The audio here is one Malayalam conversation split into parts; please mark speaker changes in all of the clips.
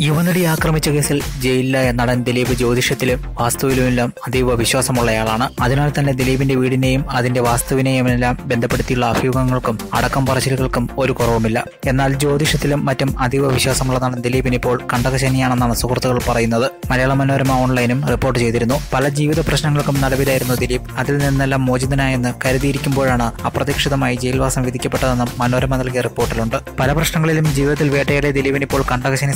Speaker 1: യുവനടി ആക്രമിച്ച കേസിൽ ജയിലിലായ നടൻ ദിലീപ് ജ്യോതിഷത്തിലും വാസ്തുവിലുമെല്ലാം അതീവ വിശ്വാസമുള്ളയാളാണ്. അതിനാൽ തന്നെ ദിലീപിന്റെ വീടിനെയും അതിന്റെ വാസ്തുവിനെയുമെല്ലാം ബന്ധപ്പെടുത്തിയുള്ള അഭ്യൂഹങ്ങൾക്കും അടക്കം പറച്ചിലുകൾക്കും ഒരു കുറവുമില്ല. എന്നാൽ ജ്യോതിഷത്തിലും മറ്റും അതീവ വിശ്വാസമുള്ള നടൻ ദിലീപിന് ഇപ്പോൾ കണ്ടകശനിയാണെന്നാണ് സുഹൃത്തുക്കൾ പറയുന്നത്. മലയാള മനോരമ ഓൺലൈനും റിപ്പോർട്ട് ചെയ്തിരുന്നു. പല ജീവിത പ്രശ്നങ്ങൾക്കും നടുവിലായിരുന്നു ദിലീപ്. അതിൽ നിന്നെല്ലാം മോചിതനായെന്ന് കരുതിയിരിക്കുമ്പോഴാണ് അപ്രതീക്ഷിതമായി ജയിൽവാസം വിധിക്കപ്പെട്ടതെന്നും മനോരമ നൽകിയ റിപ്പോർട്ടിലുണ്ട്. പല പ്രശ്നങ്ങളിലും ജീവിതത്തിൽ വേട്ടയാടിയ ദിലീപിന് ഇപ്പോൾ കണ്ടകശനി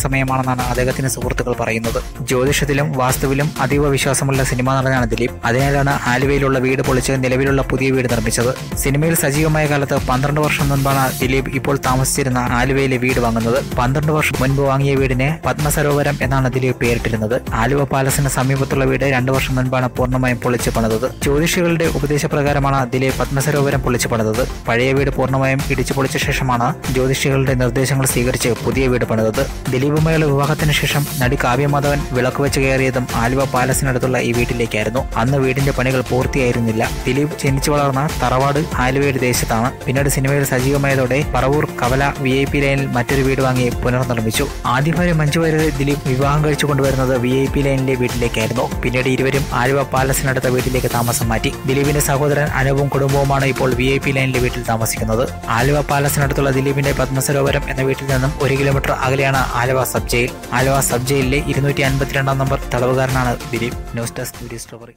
Speaker 1: സമയമാണെന്നാണ് അദ്ദേഹത്തിന്റെ സുഹൃത്തുക്കൾ പറയുന്നത്. ജ്യോതിഷത്തിലും വാസ്തുവിലും അതീവ വിശ്വാസമുള്ള സിനിമാ നടനാണ് ദിലീപ്. അതിനാലാണ് ആലുവയിലുള്ള വീട് പൊളിച്ച് നിലവിലുള്ള പുതിയ വീട് നിർമ്മിച്ചത്. സിനിമയിൽ സജീവമായ കാലത്ത് പന്ത്രണ്ട് വർഷം മുൻപാണ് ദിലീപ് ഇപ്പോൾ താമസിച്ചിരുന്ന ആലുവയിലെ വീട് വാങ്ങുന്നത്. പന്ത്രണ്ട് വർഷം മുൻപ് വാങ്ങിയ വീടിനെ പത്മസരോവരം എന്നാണ് ദിലീപ് പേരിട്ടിരുന്നത്. ആലുവ പാലസിന് സമീപത്തുള്ള വീട് രണ്ടു വർഷം മുൻപാണ് പൂർണമായും പൊളിച്ചു പണിതത്. ജ്യോതിഷികളുടെ ഉപദേശപ്രകാരമാണ് ദിലീപ് പത്മസരോവരം പൊളിച്ചു പണിതത്. പഴയ വീട് പൂർണമായും ഇടിച്ചു പൊളിച്ച ശേഷമാണ് ജ്യോതിഷികളുടെ നിർദ്ദേശങ്ങൾ സ്വീകരിച്ച് പുതിയ വീട് പണിതത്. ദിലീപുമായുള്ള വിവാഹത്തിന് ശേഷം നടി കാവ്യമാധവൻ വിളക്ക് വെച്ച് കയറിയതും ആലുവ പാലസിനടുത്തുള്ള ഈ വീട്ടിലേക്കായിരുന്നു. അന്ന് വീടിന്റെ പണികൾ പൂർത്തിയായിരുന്നില്ല. ദിലീപ് ജനിച്ചു വളർന്ന തറവാട് ആലുവയുടെ ദേശത്താണ്. പിന്നീട് സിനിമയിൽ സജീവമായതോടെ പറവൂർ കവല വി ഐ പി ലൈനിൽ മറ്റൊരു വീട് വാങ്ങി പുനർനിർമ്മിച്ചു. ആദ്യ ഭാര്യ മഞ്ജു ദിലീപ് വിവാഹം കഴിച്ചു കൊണ്ടുവരുന്നത് വി ഐ പി ലൈനിലെ വീട്ടിലേക്കായിരുന്നു. പിന്നീട് ഇരുവരും ആലുവ പാലസിനടുത്ത വീട്ടിലേക്ക് താമസം മാറ്റി. ദിലീപിന്റെ സഹോദരൻ അനവും കുടുംബവുമാണ് ഇപ്പോൾ വി ഐ പി ലൈനിലെ വീട്ടിൽ താമസിക്കുന്നത്. ആലുവ പാലസിനടുത്തുള്ള ദിലീപിന്റെ പത്മസരോവരം എന്ന വീട്ടിൽ നിന്നും ഒരു കിലോമീറ്റർ അകലെയാണ് Aluva sub jail. Aluva sub ജയിലിലെ ഇരുന്നൂറ്റി അൻപത്തിരണ്ടാം നമ്പർ തടവുകാരനാണ് ദിലീപ്. News desk story